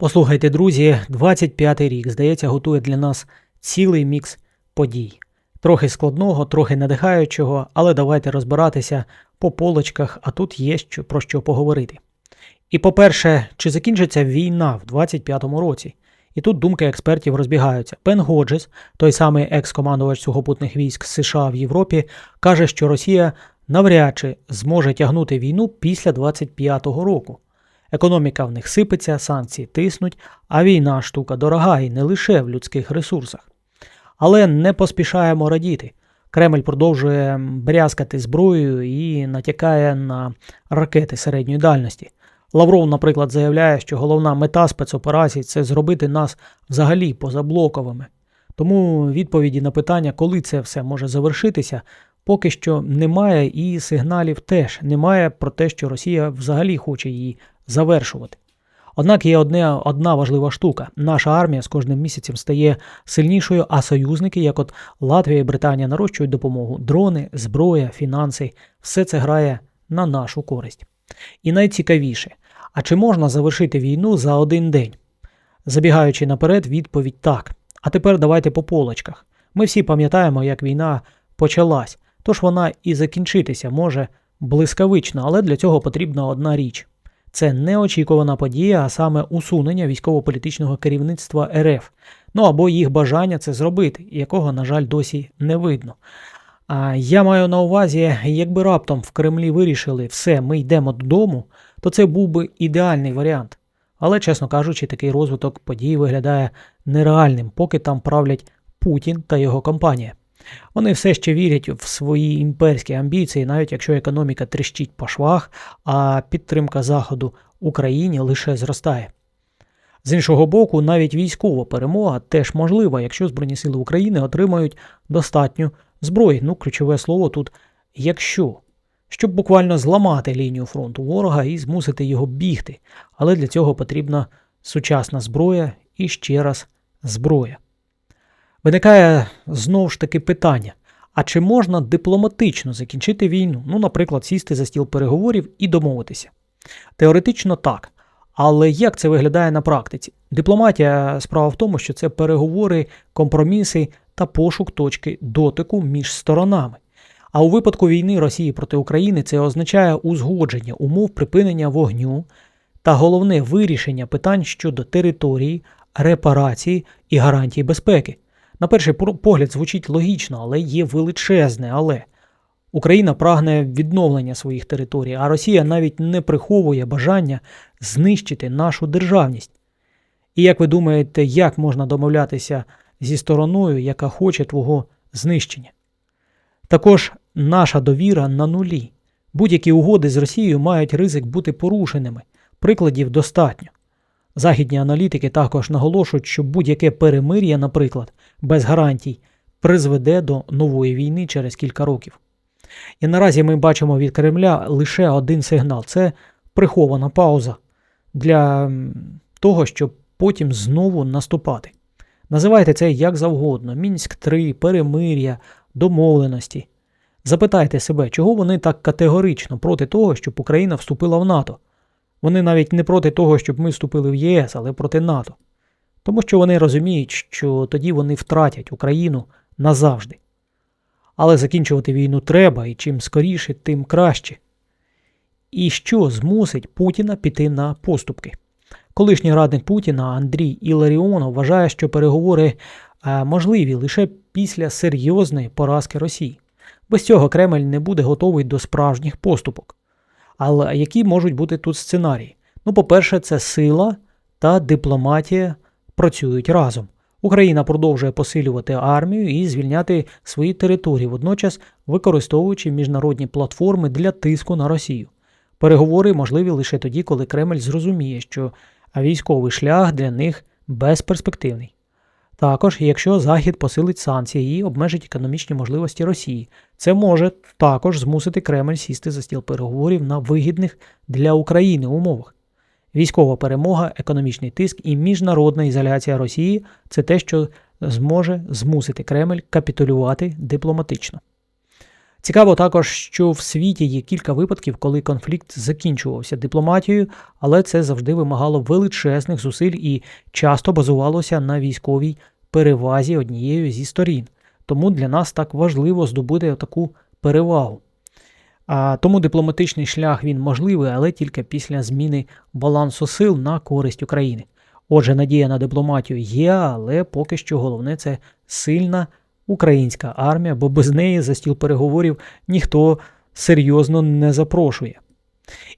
Послухайте, друзі, 25-й рік, здається, готує для нас цілий мікс подій. Трохи складного, трохи надихаючого, але давайте розбиратися по полочках, а тут є що, про що поговорити. І по-перше, чи закінчиться війна в 25-му році? І тут думки експертів розбігаються. Пен Годжес, той самий екс-командувач сухопутних військ США в Європі, каже, що Росія навряд чи зможе тягнути війну після 25-го року. Економіка в них сипеться, санкції тиснуть, а війна штука дорога і не лише в людських ресурсах. Але не поспішаємо радіти. Кремль продовжує брязкати зброєю і натякає на ракети середньої дальності. Лавров, наприклад, заявляє, що головна мета спецоперацій це зробити нас взагалі позаблоковими. Тому відповіді на питання, коли це все може завершитися, поки що немає, і сигналів теж немає про те, що Росія взагалі хоче її завершувати. Однак є одне, одна важлива штука: наша армія з кожним місяцем стає сильнішою, а союзники, як от Латвія і Британія, нарощують допомогу. Дрони, зброя, фінанси все це грає на нашу користь. І найцікавіше, а чи можна завершити війну за один день? Забігаючи наперед, відповідь так. А тепер давайте по полочках. Ми всі пам'ятаємо, як війна почалась, тож вона і закінчитися може блискавично, але для цього потрібна одна річ. Це неочікувана подія, а саме усунення військово-політичного керівництва РФ, ну або їх бажання це зробити, якого, на жаль, досі не видно. А я маю на увазі, якби раптом в Кремлі вирішили все, ми йдемо додому, то це був би ідеальний варіант. Але, чесно кажучи, такий розвиток подій виглядає нереальним, поки там правлять Путін та його компанія. Вони все ще вірять в свої імперські амбіції, навіть якщо економіка тріщить по швах, а підтримка Заходу Україні лише зростає. З іншого боку, навіть військова перемога теж можлива, якщо Збройні Сили України отримають достатню зброї. Ну, ключове слово тут якщо, щоб буквально зламати лінію фронту ворога і змусити його бігти. Але для цього потрібна сучасна зброя і ще раз зброя. Виникає знову ж таки питання: а чи можна дипломатично закінчити війну? Ну, наприклад, сісти за стіл переговорів і домовитися? Теоретично так. Але як це виглядає на практиці? Дипломатія справа в тому, що це переговори, компроміси та пошук точки дотику між сторонами. А у випадку війни Росії проти України це означає узгодження умов припинення вогню та головне вирішення питань щодо території, репарації і гарантій безпеки. На перший погляд звучить логічно, але є величезне але. Україна прагне відновлення своїх територій, а Росія навіть не приховує бажання знищити нашу державність. І як ви думаєте, як можна домовлятися зі стороною, яка хоче твого знищення? Також наша довіра на нулі. Будь-які угоди з Росією мають ризик бути порушеними. Прикладів достатньо. Західні аналітики також наголошують, що будь-яке перемир'я, наприклад, без гарантій, призведе до нової війни через кілька років. І наразі ми бачимо від Кремля лише один сигнал це прихована пауза для того, щоб потім знову наступати. Називайте це як завгодно: Мінськ 3, перемир'я, домовленості. Запитайте себе, чого вони так категорично проти того, щоб Україна вступила в НАТО. Вони навіть не проти того, щоб ми вступили в ЄС, але проти НАТО. Тому що вони розуміють, що тоді вони втратять Україну назавжди. Але закінчувати війну треба, і чим скоріше, тим краще. І що змусить Путіна піти на поступки? Колишній радник Путіна Андрій Іларіонов вважає, що переговори е, можливі лише після серйозної поразки Росії. Без цього Кремль не буде готовий до справжніх поступок. Але які можуть бути тут сценарії? Ну, по-перше, це сила та дипломатія працюють разом. Україна продовжує посилювати армію і звільняти свої території, водночас використовуючи міжнародні платформи для тиску на Росію. Переговори можливі лише тоді, коли Кремль зрозуміє, що військовий шлях для них безперспективний. Також, якщо Захід посилить санкції і обмежить економічні можливості Росії, це може також змусити Кремль сісти за стіл переговорів на вигідних для України умовах. Військова перемога, економічний тиск і міжнародна ізоляція Росії це те, що зможе змусити Кремль капітулювати дипломатично. Цікаво також, що в світі є кілька випадків, коли конфлікт закінчувався дипломатією, але це завжди вимагало величезних зусиль і часто базувалося на військовій перевазі однією зі сторін. Тому для нас так важливо здобути таку перевагу. А, Тому дипломатичний шлях він можливий, але тільки після зміни балансу сил на користь України. Отже, надія на дипломатію є, але поки що головне це сильна українська армія, бо без неї за стіл переговорів ніхто серйозно не запрошує.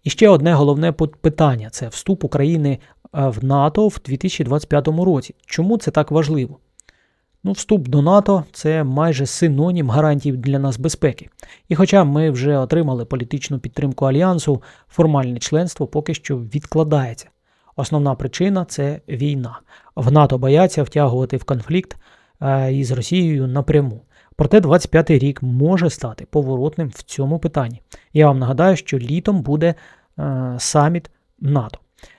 І ще одне головне питання це вступ України в НАТО в 2025 році. Чому це так важливо? Ну, Вступ до НАТО це майже синонім гарантій для нас безпеки. І хоча ми вже отримали політичну підтримку Альянсу, формальне членство поки що відкладається. Основна причина це війна. В НАТО бояться втягувати в конфлікт е, із Росією напряму. Проте 25-й рік може стати поворотним в цьому питанні. Я вам нагадаю, що літом буде е, саміт НАТО.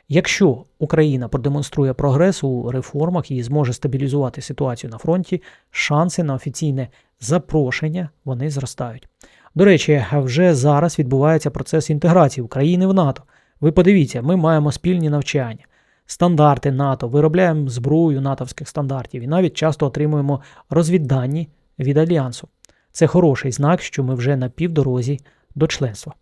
Якщо Україна продемонструє прогрес у реформах і зможе стабілізувати ситуацію на фронті, шанси на офіційне запрошення вони зростають. До речі, вже зараз відбувається процес інтеграції України в НАТО. Ви подивіться, ми маємо спільні навчання, стандарти НАТО, виробляємо зброю натовських стандартів і навіть часто отримуємо розвіддані від Альянсу. Це хороший знак, що ми вже на півдорозі до членства.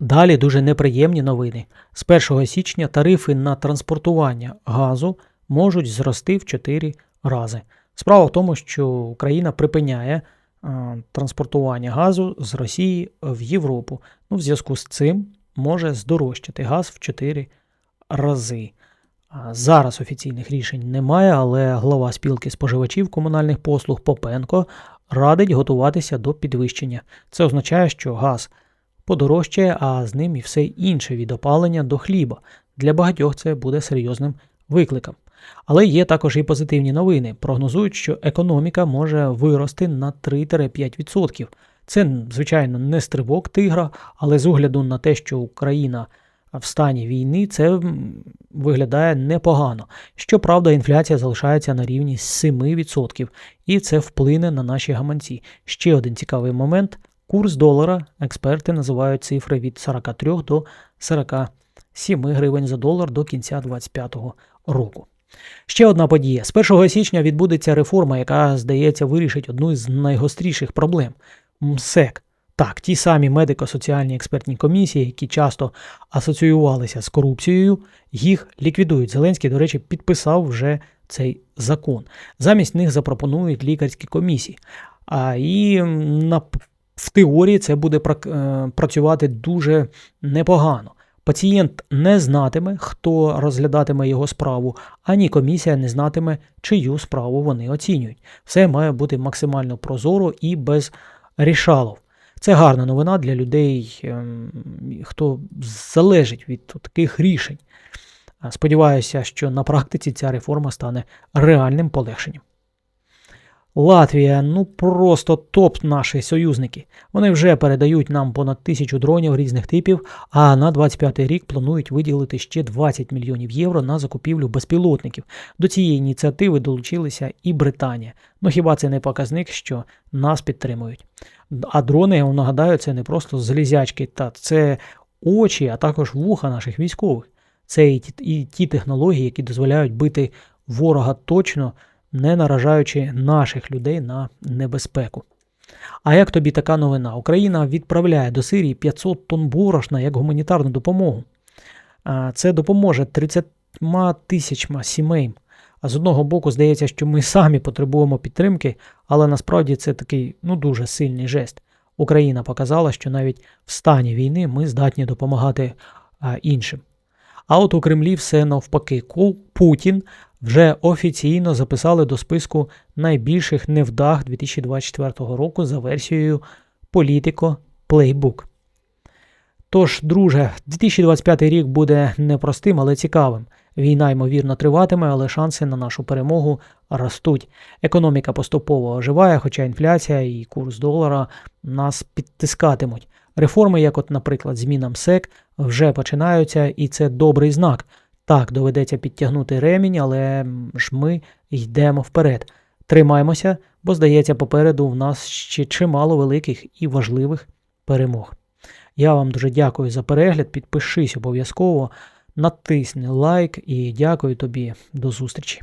Далі дуже неприємні новини. З 1 січня тарифи на транспортування газу можуть зрости в 4 рази. Справа в тому, що Україна припиняє е, транспортування газу з Росії в Європу. Ну, В зв'язку з цим може здорожчати газ в 4 рази. Зараз офіційних рішень немає, але глава спілки споживачів комунальних послуг Попенко радить готуватися до підвищення. Це означає, що газ подорожчає, а з ним і все інше від опалення до хліба. Для багатьох це буде серйозним викликом. Але є також і позитивні новини. Прогнозують, що економіка може вирости на 3-5%. Це, звичайно, не стрибок тигра, але з огляду на те, що Україна в стані війни, це виглядає непогано. Щоправда, інфляція залишається на рівні 7%, і це вплине на наші гаманці. Ще один цікавий момент: курс долара експерти називають цифри від 43 до 47 гривень за долар до кінця 2025 року. Ще одна подія: з 1 січня відбудеться реформа, яка, здається, вирішить одну з найгостріших проблем МСЕК. Так, ті самі медико-соціальні експертні комісії, які часто асоціювалися з корупцією, їх ліквідують. Зеленський, до речі, підписав вже цей закон. Замість них запропонують лікарські комісії. А і на в теорії це буде е, працювати дуже непогано. Пацієнт не знатиме, хто розглядатиме його справу, ані комісія не знатиме, чию справу вони оцінюють. Все має бути максимально прозоро і без рішалов. Це гарна новина для людей, ем, хто залежить від таких рішень. Сподіваюся, що на практиці ця реформа стане реальним полегшенням. Латвія, ну просто топ наші союзники. Вони вже передають нам понад тисячу дронів різних типів, а на 25 рік планують виділити ще 20 мільйонів євро на закупівлю безпілотників. До цієї ініціативи долучилися і Британія. Ну хіба це не показник, що нас підтримують? А дрони, я вам нагадаю, це не просто залізячки, та це очі, а також вуха наших військових. Це і ті технології, які дозволяють бити ворога точно не наражаючи наших людей на небезпеку. А як тобі така новина? Україна відправляє до Сирії 500 тонн борошна як гуманітарну допомогу. Це допоможе 30 тисячам сімей. А з одного боку, здається, що ми самі потребуємо підтримки, але насправді це такий ну, дуже сильний жест. Україна показала, що навіть в стані війни ми здатні допомагати іншим. А от у Кремлі все навпаки. Путін вже офіційно записали до списку найбільших невдах 2024 року за версією Politico Playbook. Тож, друже, 2025 рік буде непростим, але цікавим. Війна, ймовірно, триватиме, але шанси на нашу перемогу ростуть. Економіка поступово оживає, хоча інфляція і курс долара нас підтискатимуть. Реформи, як, от, наприклад, зміна МСЕК, вже починаються, і це добрий знак. Так, доведеться підтягнути ремінь, але ж ми йдемо вперед. Тримаймося, бо здається, попереду в нас ще чимало великих і важливих перемог. Я вам дуже дякую за перегляд. Підпишись обов'язково, натисни лайк і дякую тобі. До зустрічі!